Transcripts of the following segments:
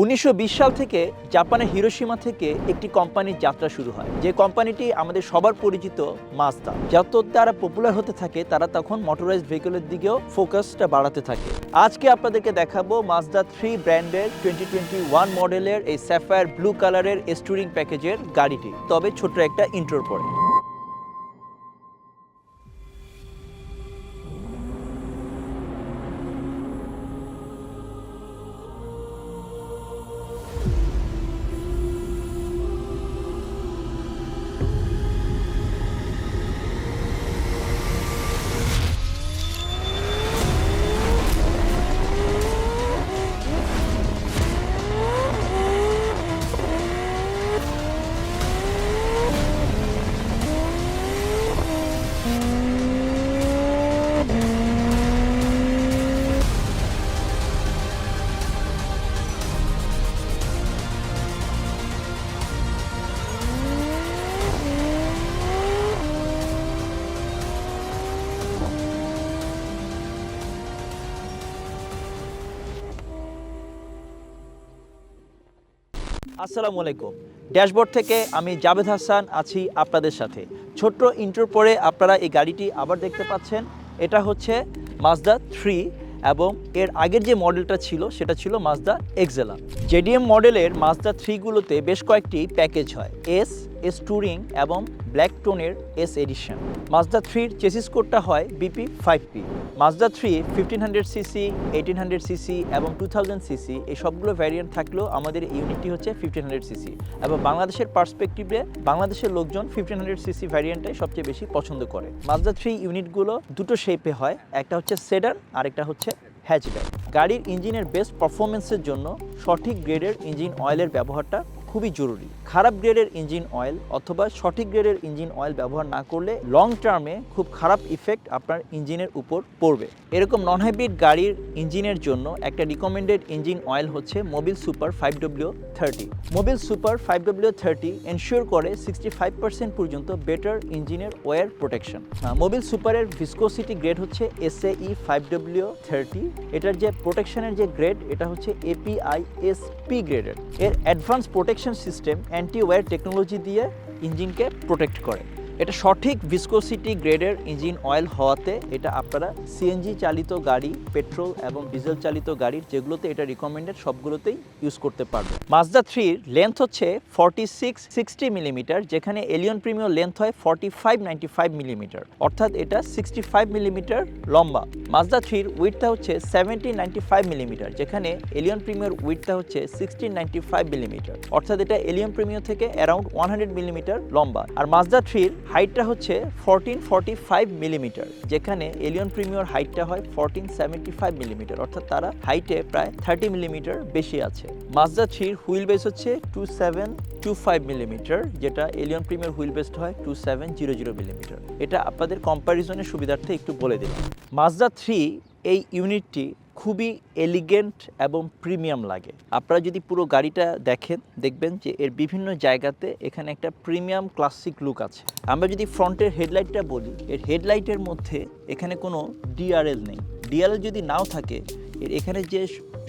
উনিশশো বিশ সাল থেকে জাপানের হিরোসীমা থেকে একটি কোম্পানির যাত্রা শুরু হয়। যে কোম্পানিটি আমাদের সবার পরিচিত মাজদা যত তারা পপুলার হতে থাকে, তারা তখন মোটরাইজড ভেহিকলের দিকেও ফোকাসটা বাড়াতে থাকে। আজকে আপনাদেরকে দেখাবো মাজদা থ্রি ব্র্যান্ডের টোয়েন্টি টোয়েন্টি ওয়ান মডেলের এই স্যাফায়ার ব্লু কালারের স্টুরিং প্যাকেজের গাড়িটি। তবে ছোট একটা ইন্ট্রোর পরে। আসসালামু আলাইকুম। ড্যাশবোর্ড থেকে আমি জাভেদ হাসান আছি আপনাদের সাথে। ছোট্ট ইন্টার পরে আপনারা এই গাড়িটি আবার দেখতে পাচ্ছেন। এটা হচ্ছে মাজদা থ্রি এবং এর আগের যে মডেলটা ছিল, সেটা ছিল মাজদা এক্সেলা জেডিএম মডেলের মাজদা থ্রিগুলোতে বেশ কয়েকটি প্যাকেজ হয়। এস এস টুরিং এবং ব্ল্যাক টোনের এস এডিশন মাজদা থ্রির চেসিস কোডটা হয় BP five P Mazda three fifteen hundred CC eighteen hundred CC এবং টু থাউজেন্ড সিসি এই সবগুলো ভ্যারিয়েন্ট থাকলেও আমাদের ইউনিটটি হচ্ছে ফিফটিন হান্ড্রেড সিসি এবং বাংলাদেশের পার্সপেক্টিভে বাংলাদেশের লোকজন ফিফটিন হান্ড্রেড সিসি ভ্যারিয়েন্টটাই সবচেয়ে বেশি পছন্দ করে। মাজদা থ্রি ইউনিটগুলো দুটো শেপে হয়, একটা হচ্ছে সেডান আর একটা হচ্ছে হ্যাচব্যাক গাড়ির ইঞ্জিনের বেস্ট পারফরমেন্সের জন্য সঠিক গ্রেডের ইঞ্জিন অয়েলের ব্যবহারটা খুবই জরুরি। খারাপ গ্রেডের ইঞ্জিন অয়েল অথবা সঠিক গ্রেডের ইঞ্জিন অয়েল ব্যবহার না করলে লং টার্মে খুব খারাপ ইফেক্ট আপনার ইঞ্জিনের উপর পড়বে। এরকম নন হাইব্রিড গাড়ির ইঞ্জিনের জন্য একটা রিকমেন্ডেড ইঞ্জিন অয়েল হচ্ছে Mobil Super five W thirty Mobil Super five W thirty ensure করে সিক্সটি ফাইভ পার্সেন্ট পর্যন্ত বেটার ইঞ্জিনের ওয়ার প্রোটেকশন মোবিল সুপারের ভিসকোসিটি গ্রেড হচ্ছে S A E five W thirty এটার যে প্রোটেকশনের যে গ্রেড এটা হচ্ছে এপিআই এস পি গ্রেডের এর advance protection system anti wear technology দিয়ে ইঞ্জিনকে প্রোটেক্ট করে। এটা সঠিক ভিসকোসিটি গ্রেডের ইঞ্জিন অয়েল হওয়াতে এটা আপনারা সিএনজি চালিত গাড়ি পেট্রোল এবং ডিজেল চালিত গাড়ির যেগুলোতে এটা রিকমেন্ডেড সবগুলোতেই ইউজ করতে পারবে। মাজদা থ্রির লেন্থ হচ্ছে ফর্টি সিক্স সিক্সটি মিলিমিটার যেখানে এলিয়ন প্রিমিয়ার লেন্থ হয় forty five ninety five millimetre অর্থাৎ এটা সিক্সটি ফাইভ মিলিমিটার লম্বা মাজদা থ্রির উইথটা হচ্ছে সেভেন্টি নাইনটি ফাইভ মিলিমিটার যেখানে এলিয়ন প্রিমিয়ার উইথটা হচ্ছে সিক্সটিন নাইনটি ফাইভ মিলিমিটার অর্থাৎ এটা এলিয়ন প্রিমিয়ার থেকে অ্যারাউন্ড ওয়ান হান্ড্রেড মিলিমিটার লম্বা। আর মাজদা থ্রির হাইটটা হচ্ছে ফোরটিন ফর্টি ফাইভ মিলিমিটার যেখানে এলিয়ন প্রিমিয়র হাইটটা হয় ফোরটিন সেভেন্টি ফাইভ মিলিমিটার অর্থাৎ তারা হাইটে প্রায় থার্টি মিলিমিটার বেশি আছে। মাজদা থ্রির হুইল বেস হচ্ছে two seven two five millimetre যেটা এলিয়ন প্রিমিয়ার হুইল বেসড হয় two seven zero zero millimetre এটা আপনাদের কম্প্যারিজনের সুবিধার্থে একটু বলে দিলাম। মাজদা থ্রি এই ইউনিটটি খুবই এলিগেন্ট এবং প্রিমিয়াম লাগে। আপনারা যদি পুরো গাড়িটা দেখেন, দেখবেন যে এর বিভিন্ন জায়গাতে এখানে একটা প্রিমিয়াম ক্লাসিক লুক আছে। আমরা যদি ফ্রন্টের হেডলাইটটা বলি, এর হেডলাইটের মধ্যে এখানে কোনো ডিআরএল নেই। ডিআরএল যদি নাও থাকে এখানে যে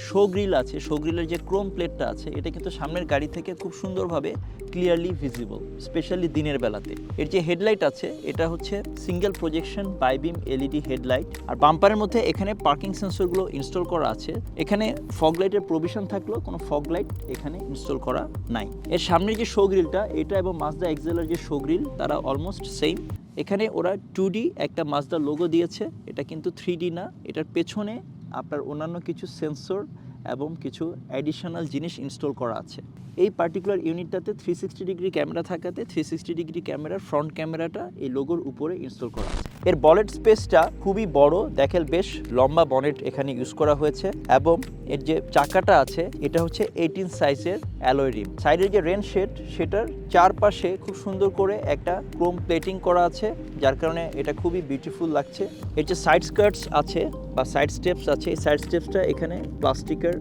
শো গ্রিল আছে শো গ্রিলের যে ক্রোম প্লেটটা আছে, এটা কিন্তু সামনের গাড়ি থেকে খুব সুন্দরভাবে ক্লিয়ারলি ভিজিবল স্পেশালি দিনের বেলাতে। এর যে হেডলাইট আছে, এটা হচ্ছে single projection bi beam LED headlight আর বাম্পারের মধ্যে এখানে পার্কিং সেন্সরগুলো ইনস্টল করা আছে। এখানে ফগ লাইটের প্রভিশন থাকলেও কোনো ফগ লাইট এখানে ইনস্টল করা নাই। এর সামনের যে শো গ্রিলটা এটা এবং মাজদা এক্সেলের যে শো গ্রিল তারা অলমোস্ট সেম এখানে ওরা টু একটা মাজদা লোগো দিয়েছে। এটা কিন্তু থ্রি না এটার পেছনে আপনার অন্যান্য কিছু সেন্সর এবং কিছু অ্যাডিশনাল জিনিস ইনস্টল করা আছে। এই পার্টিকুলার ইউনিটটাতে থ্রি সিক্সটি ডিগ্রি ক্যামেরা থাকাতে থ্রি সিক্সটি ডিগ্রি ক্যামেরার ফ্রন্ট ক্যামেরাটা এই লোগোর উপরে ইনস্টল করা আছে। এর বনেট স্পেসটা খুবই বড় দেখেল বেশ লম্বা বনেট এখানে ইউজ করা হয়েছে এবং এর যে চাকাটা আছে, এটা হচ্ছে এইটিন সাইজের অ্যালয় রিম সাইডের যে রেন শেড সেটার চারপাশে খুব সুন্দর করে একটা ক্রোম প্লেটিং করা আছে, যার কারণে এটা খুবই বিউটিফুল লাগছে। এর যে সাইড স্কার্টস আছে বা সাইড স্টেপস আছে, এই সাইড স্টেপসটা এখানে প্লাস্টিকের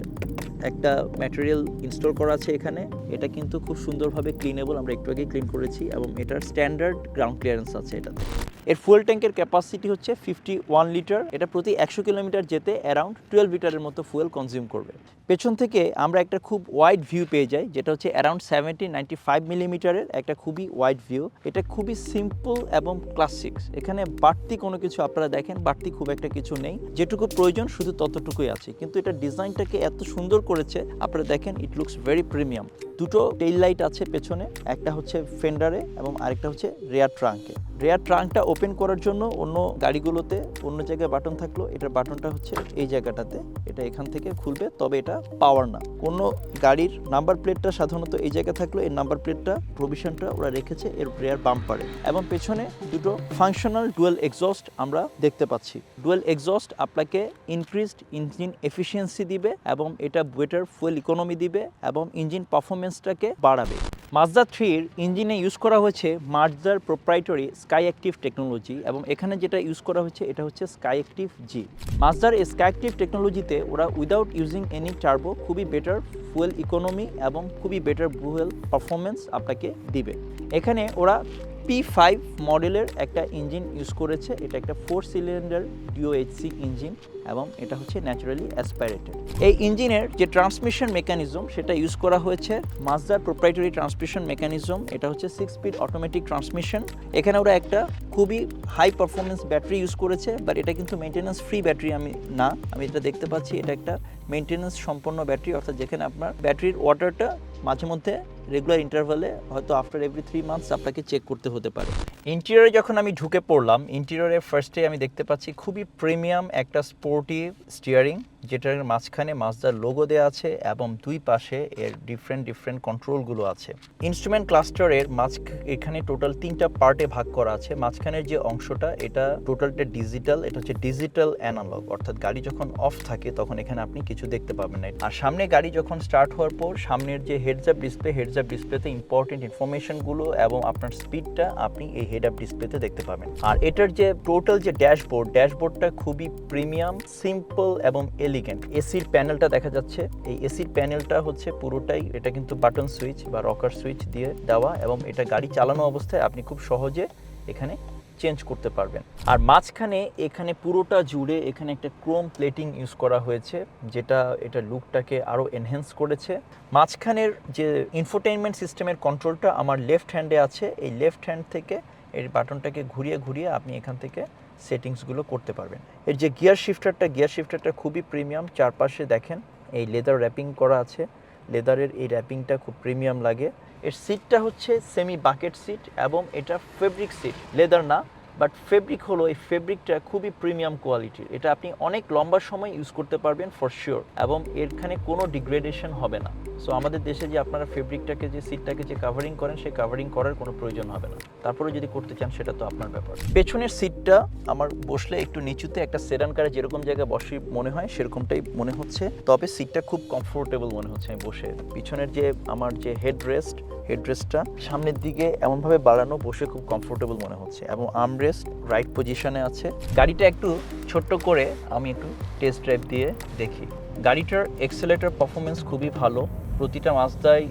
একটা ম্যাটেরিয়াল ইনস্টল করা আছে এখানে। এটা কিন্তু খুব সুন্দরভাবে ক্লিনেবল আমরা একটু আগে ক্লিন করেছি এবং এটার স্ট্যান্ডার্ড গ্রাউন্ড ক্লিয়ারেন্স আছে এটাতে। এর ফুয়েল ট্যাঙ্কের ক্যাপাসিটি হচ্ছে ফিফটি ওয়ান লিটার এটা প্রতি একশো কিলোমিটার যেতে অ্যারাউন্ড টুয়েলভ লিটারের মতো ফুয়েল কনজিউম করবে। পেছন থেকে আমরা একটা খুব ওয়াইড ভিউ পেয়ে যাই, যেটা হচ্ছে অ্যারাউন্ড সেভেন্টি নাইনটি ফাইভ মিলিমিটারের একটা খুবই ওয়াইড ভিউ এটা খুবই সিম্পল এবং ক্লাসিক্স এখানে বাড়তি কোনো কিছু আপনারা দেখেন, বাড়তি খুব একটা কিছু নেই। যেটুকু প্রয়োজন, শুধু ততটুকুই আছে। কিন্তু এটা ডিজাইনটাকে এত সুন্দর করেছে, আপনারা দেখেন ইট লুকস ভেরি প্রিমিয়াম দুটো টেইল লাইট আছে পেছনে, একটা হচ্ছে ফেন্ডারে এবং আরেকটা হচ্ছে রেয়ার ট্রাঙ্কে রেয়ার ট্রাঙ্কটা ওপেন করার জন্য অন্য গাড়িগুলোতে অন্য জায়গায় বাটন থাকল। এটার বাটনটা হচ্ছে এই জায়গাটাতে। এটা এখান থেকে খুলবে, তবে এটা পাওয়ার না। অন্য গাড়ির নাম্বার প্লেটটা সাধারণত এই জায়গায় থাকল, এই নাম্বার প্লেটটা প্রভিশনটা ওরা রেখেছে এর রেয়ার বাম্পারে এবং পেছনে দুটো ফাংশনাল ডুয়েল এক্সস্ট আমরা দেখতে পাচ্ছি। ডুয়েল এক্সস্ট আপনাকে ইনক্রিজড ইঞ্জিন এফিসিয়েন্সি দিবে এবং এটা বেটার ফুয়েল ইকোনমি দিবে এবং ইঞ্জিন পারফরমেন্সটাকে বাড়াবে। মাজদা থ্রির ইঞ্জিনে ইউজ করা হয়েছে মার্জদার প্রোপ্রাইটরি স্কাই অ্যাক্টিভ টেকনোলজি এবং এখানে যেটা ইউজ করা হয়েছে এটা হচ্ছে স্কাই অ্যাক্টিভ জি মাজদার এই স্কাই অ্যাক্টিভ টেকনোলজিতে ওরা উইদাউট ইউজিং এনি টার্বো খুবই বেটার ফুয়েল ইকোনমি এবং খুবই বেটার ফুয়েল পারফরমেন্স আপনাকে দিবে। এখানে ওরা পি ফাইভ মডেলের একটা ইঞ্জিন ইউজ করেছে। এটা একটা ফোর সিলিন্ডার ডিওএইচসি ইঞ্জিন এবং এটা হচ্ছে ন্যাচারালি অ্যাসপাইরেটেড এই ইঞ্জিনের যে ট্রান্সমিশন মেকানিজম সেটা ইউজ করা হয়েছে মাজদার প্রোপ্রাইটারি ট্রান্সমিশন মেকানিজম এটা হচ্ছে সিক্স স্পিড অটোমেটিক ট্রান্সমিশন এখানে ওরা একটা খুবই হাই পারফরমেন্স ব্যাটারি ইউজ করেছে বাট এটা কিন্তু মেনটেন্যান্স ফ্রি ব্যাটারি আমি না। আমি এটা দেখতে পাচ্ছি, এটা একটা মেনটেন্যান্স সম্পন্ন ব্যাটারি অর্থাৎ যেখানে আপনার ব্যাটারির ওয়াটারটা মাঝে মধ্যে রেগুলার ইন্টারভালে হয়তো আফটার এভরি থ্রি মান্থস আপনাকে চেক করতে হতে পারে। ইন্টেরিয়রে যখন আমি ঢুকে পড়লাম ইন্টেরিয়রে ফার্স্টে আমি দেখতে পাচ্ছি খুবই প্রিমিয়াম একটা স্পোর্টিভ স্টিয়ারিং যেটার মাঝখানে মাজদার লোগো দেওয়া আছে এবং দুই পাশে এর ডিফারেন্ট ডিফারেন্ট কন্ট্রোলগুলো আছে। ইনস্ট্রুমেন্ট ক্লাস্টারের মাঝ এখানে টোটাল তিনটা পার্টে ভাগ করা আছে। মাঝখানের যে অংশটা, এটা টোটালটা ডিজিটাল এটা হচ্ছে ডিজিটাল অ্যানালগ অর্থাৎ গাড়ি যখন অফ থাকে, তখন এখানে আপনি কিছু দেখতে পাবেন না। আর সামনে গাড়ি যখন স্টার্ট হওয়ার পর, সামনের যে heads up display heads up ডিসপ্লেতে ইম্পর্টেন্ট ইনফরমেশনগুলো এবং আপনার স্পিডটা আপনি এই হেড আপ ডিসপ্লেতে দেখতে পাবেন। আর এটার যে টোটাল যে ড্যাশবোর্ড ড্যাশবোর্ডটা খুবই প্রিমিয়াম সিম্পল এবং এলিগেন্ট এসির প্যানেলটা দেখা যাচ্ছে। এই এসির প্যানেলটা হচ্ছে পুরোটাই এটা কিন্তু বাটন সুইচ বা রকার সুইচ দিয়ে দেওয়া এবং এটা গাড়ি চালানো অবস্থায় আপনি খুব সহজে এখানে চেঞ্জ করতে পারবেন। আর মাঝখানে এখানে পুরোটা জুড়ে এখানে একটা ক্রোম প্লেটিং ইউজ করা হয়েছে, যেটা এটা লুকটাকে আরও এনহেন্স করেছে। মাঝখানের যে ইনফোটেইনমেন্ট সিস্টেমের কন্ট্রোলটা আমার লেফট হ্যান্ডে আছে। এই লেফট হ্যান্ড থেকে এই বাটনটাকে ঘুরিয়ে ঘুরিয়ে আপনি এখান থেকে সেটিংসগুলো করতে পারবেন। এর যে গিয়ার শিফটারটা গিয়ার শিফটারটা খুবই প্রিমিয়াম। চারপাশে দেখেন, এই লেদার র্যাপিং করা আছে। লেদারের এই র্যাপিংটা খুব প্রিমিয়াম লাগে। এর সিটটা হচ্ছে সেমি বাকেট সিট এবং এটা ফেব্রিক সিট। লেদার না, বাট ফেব্রিক হলো, এই ফেব্রিকটা খুবই প্রিমিয়াম কোয়ালিটির এটা আপনি অনেক লম্বা সময় ইউজ করতে পারবেন, ফর শিওর। এবং এখানে কোনো ডিগ্রেডেশন হবে না। সো আমাদের দেশে যে আপনারা ফেব্রিকটাকে যে সিটটাকে যে কাভারিং করেন, সেই কাভারিং করার কোনো প্রয়োজন হবে না। তারপরে যদি করতে চান, সেটা তো আপনার ব্যাপার। পেছনের সিটটা আমার বসলে একটু নিচুতে একটা সেডান কারে যেরকম জায়গায় বসে মনে হয়, সেরকমটাই মনে হচ্ছে। তবে সিটটা খুব কমফোর্টেবল মনে হচ্ছে আমি বসে। পিছনের যে আমার যে হেড রেস্ট হেডরেস্টটা সামনের দিকে এমনভাবে বাড়ানো বসে খুব কমফোর্টেবল মনে হচ্ছে। এবং আর্মরেস্ট রাইট পজিশনে আছে। গাড়িটা একটু ছোট্ট করে আমি একটু টেস্ট ড্রাইভ দিয়ে দেখি। গাড়িটার এক্সেলেটার পারফরমেন্স খুবই ভালো। প্রতিটা মাসদাই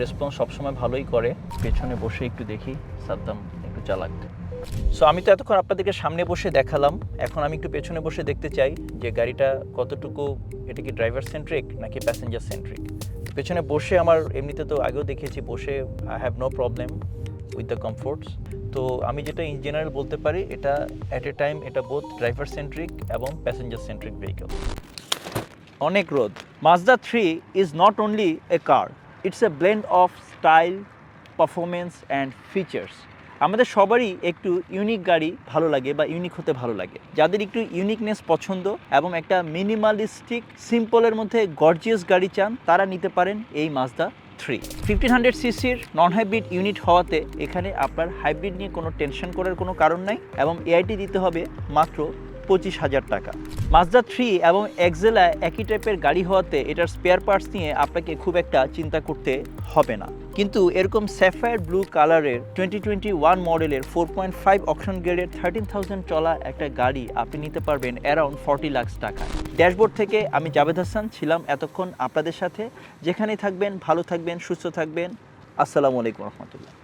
রেসপন্স সবসময় ভালোই করে। পেছনে বসে একটু দেখি, সাদ্দাম একটু চালাক। সো আমি তো এতক্ষণ আপনাদেরকে সামনে বসে দেখালাম। এখন আমি একটু পেছনে বসে দেখতে চাই যে গাড়িটা কতটুকু, এটা কি ড্রাইভার সেন্ট্রিক নাকি প্যাসেঞ্জার সেন্ট্রিক পেছনে বসে আমার এমনিতে তো আগেও দেখেছি বসে I have no problem with the comforts তো আমি যেটা ইন জেনারেল বলতে পারি, এটা অ্যাট এ টাইম এটা বোথ ড্রাইভার সেন্ট্রিক এবং প্যাসেঞ্জার সেন্ট্রিক ভেহিকেল অনেক রোদ। Mazda three is not only a car it's a blend of style performance and features আমাদের সবারই একটু ইউনিক গাড়ি ভালো লাগে বা ইউনিক হতে ভালো লাগে। যাদের একটু ইউনিকনেস পছন্দ এবং একটা মিনিমালিস্টিক সিম্পলের মধ্যে গর্জিয়াস গাড়ি চান, তারা নিতে পারেন এই মাজদা থ্রি ফিফটিন হান্ড্রেড সিসির নন হাইব্রিড ইউনিট হওয়াতে এখানে আপনার হাইব্রিড নিয়ে কোনো টেনশন করার কোনো কারণ নাই এবং এআইটি দিতে হবে মাত্র পঁচিশ হাজার টাকা। মাজদা থ্রি এবং এক্সেলা একই টাইপের গাড়ি হওয়াতে এটার স্পেয়ার পার্টস নিয়ে আপনাকে খুব একটা চিন্তা করতে হবে না। কিন্তু এরকম স্যাফায়ার ব্লু কালারের টোয়েন্টি টোয়েন্টি ওয়ান মডেলের ফোর পয়েন্ট ফাইভ অপশন গ্রেডের থার্টিন থাউজেন্ড চলা একটা গাড়ি আপনি নিতে পারবেন অ্যারাউন্ড ফর্টি লাক্স টাকা ড্যাশবোর্ড থেকে আমি জাভেদ হাসান ছিলাম এতক্ষণ আপনাদের সাথে। যেখানেই থাকবেন, ভালো থাকবেন, সুস্থ থাকবেন। আসসালামু আলাইকুম রহমতুল্লাহ।